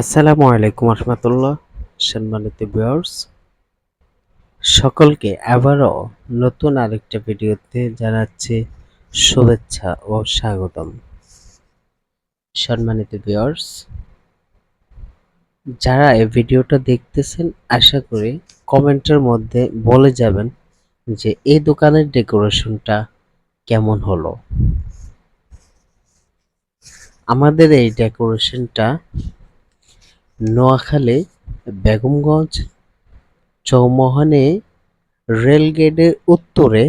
আসসালামু আলাইকুম রহমতুল্লাহ, সম্মানিত ভিউয়ার্স সকলকে আবারও নতুন আরেকটা ভিডিওতে জানাচ্ছি শুভেচ্ছা ও স্বাগতম। সম্মানিত ভিউয়ার্স যারা এই ভিডিওটা দেখতেছেন, আশা করি কমেন্টের মধ্যে বলে যাবেন যে এই দোকানের ডেকোরেশনটা কেমন হলো। আমাদের এই ডেকোরেশনটা নোয়াখালী, বেগমগঞ্জ, চৌমোহনে রেলগেটের উত্তরে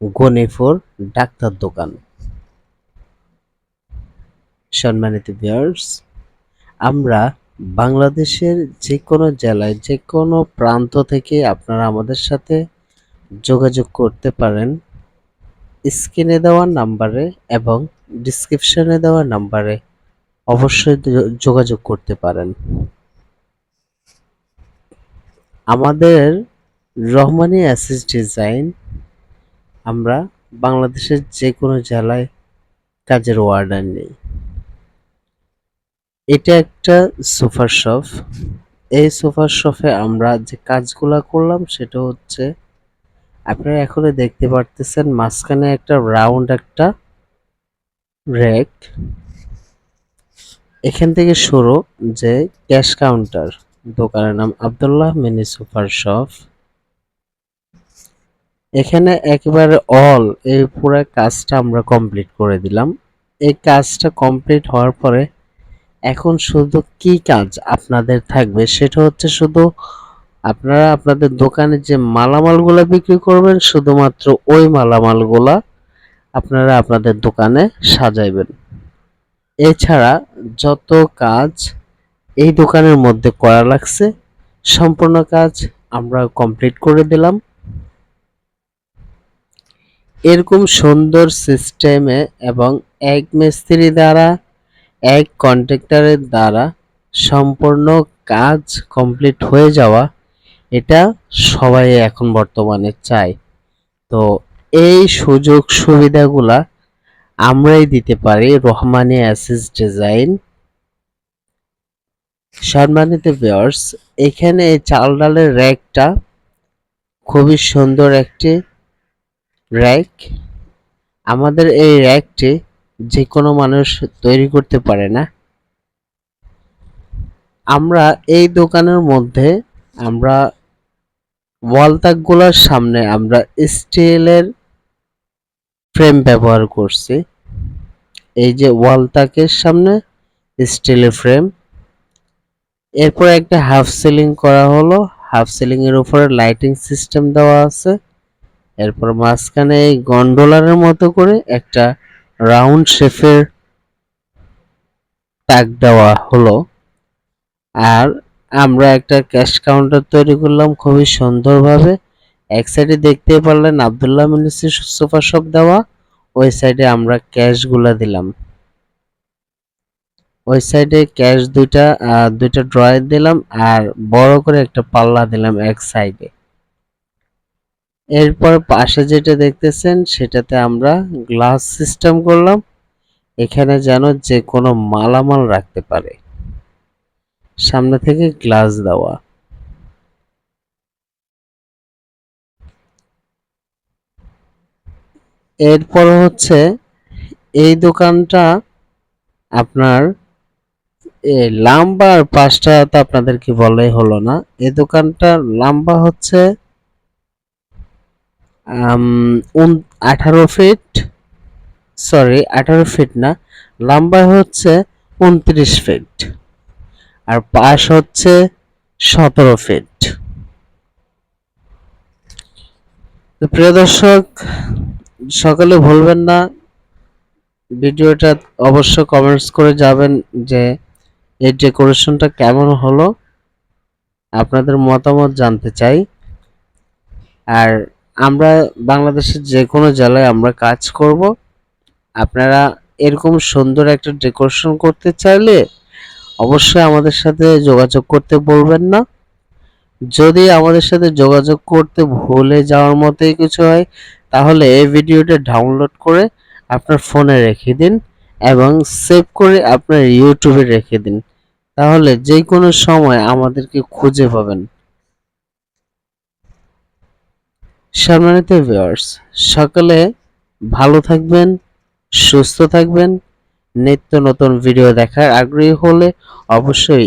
গনিপুর ডাক্তার দোকান। সম্মানিত ভিউয়ার্স, আমরা বাংলাদেশের যে কোনো জেলায় যে কোনো প্রান্ত থেকে আপনারা আমাদের সাথে যোগাযোগ করতে পারেন। স্ক্রিনে দেওয়া নাম্বারে এবং ডিসক্রিপশনে দেওয়া নাম্বারে অবশ্যই যোগাযোগ করতে পারেন। আমাদের রহমানি অ্যাসিস ডিজাইন আমরা বাংলাদেশের যে কোনো জেলায় কাজের অর্ডার নেই। এটা একটা সোফার শপ। এই সোফার শপে আমরা যে কাজগুলা করলাম সেটা হচ্ছে, আপনারা এখনও দেখতে পারতেছেন মাঝখানে একটা রাউন্ড একটা র্যাক এখান থেকে শুরু যে ক্যাশ কাউন্টার। দোকানের নাম আব্দুল্লাহ মিনি সুপার শপ। এখানে একেবারে অল এই পুরো কাজটা আমরা কমপ্লিট করে দিলাম। এই কাজটা কমপ্লিট হওয়ার পরে এখন শুধু কি কাজ আপনাদের থাকবে সেটা হচ্ছে শুধু আপনারা আপনাদের দোকানে যে মালামালগুলো বিক্রি করবেন, শুধুমাত্র ওই মালামালগুলা আপনারা আপনাদের দোকানে সাজাইবেন। এছাড়া যত কাজ এই দোকানের মধ্যে করা লাগছে, সম্পূর্ণ কাজ আমরা কমপ্লিট করে দিলাম। এরকম সুন্দর সিস্টেমে এবং এক মিস্ত্রি দ্বারা, এক কন্ট্রাক্টরের দ্বারা সম্পূর্ণ কাজ কমপ্লিট হয়ে যাওয়া, এটা সবাই এখন বর্তমানে চায়। তো এই সুযোগ সুবিধাগুলা আমরাই দিতে পারি রহমানি অ্যাসিস ডিজাইন। সম্মানিত ভিউয়ার্স এখানে এই চাল ডালের র্যাকটা খুবই সুন্দর একটি র্যাক। আমাদের এই র্যাকটি যে কোনো মানুষ তৈরি করতে পারে না। আমরা এই দোকানের মধ্যে আমরা ওয়াল তাকগুলোর সামনে আমরা স্টিলের ফ্রেম ব্যবহার করছি। এই যে ওয়াল তাকের সামনে স্টিলের ফ্রেম এরপর একটা হাফ সিলিং করা হলো। হাফ সিলিং এর উপরে লাইটিং সিস্টেম দেওয়া আছে। এরপর মাঝখানে এই গন্ডোলারের মতো করে একটা রাউন্ড শেফের টাক দেওয়া হলো। আর আমরা একটা ক্যাশ কাউন্টার তৈরি করলাম খুবই সুন্দরভাবে। এক সাইডে দেখতে পারলেন আবদুল্লাহ মিনিসের সোফা শপ দেওয়া, ওই সাইডে আমরা ক্যাশগুলা দিলাম। ওই সাইডে ক্যাশ দুইটা দুইটা ড্রয়ার দিলাম আর বড় করে একটা পাল্লা দিলাম এক সাইডে এরপর পাশে যেটা দেখতেছেন, সেটাতে আমরা গ্লাস সিস্টেম করলাম। এখানে যেন যে কোনো মালামাল রাখতে পারে। সামনে থেকে গ্লাস দেওয়া। এরপর হচ্ছে এই দোকানটা আপনার লাম্বা আর পাঁচটা তো আপনাদেরকে বলাই হলো না। এই দোকানটা লাম্বা হচ্ছে আঠারো ফিট সরি আঠারো ফিট না, লম্বা হচ্ছে উনত্রিশ ফিট আর পাশ হচ্ছে সতেরো ফিট প্রিয় দর্শক সকালে ভুলবেন না। ভিডিওটা অবশ্য কমেন্টস করে যাবেন যে এই ডেকোরেশনটা কেমন হলো, আপনাদের মতামত জানতে চাই। আর আমরা বাংলাদেশের যে কোনো জেলায় আমরা কাজ করব। আপনারা এরকম সুন্দর একটা ডেকোরেশন করতে চাইলে অবশ্যই আমাদের সাথে যোগাযোগ করতে বলবেন না। যদি আমাদের সাথে যোগাযোগ করতে ভুলে যাওয়ার মতোই কিছু হয় তাহলে এই ভিডিওটা ডাউনলোড করে আপনার ফোনে রেখে দিন এবং সেভ করে আপনার ইউটিউবে রেখে দিন। তাহলে যে কোনো সময় আমাদেরকে খুঁজে পাবেন। সম্মানিত ভিউয়ার্স সকালে ভালো থাকবেন, সুস্থ থাকবেন। নিত্য নতুন ভিডিও দেখার আগ্রহী হলে অবশ্যই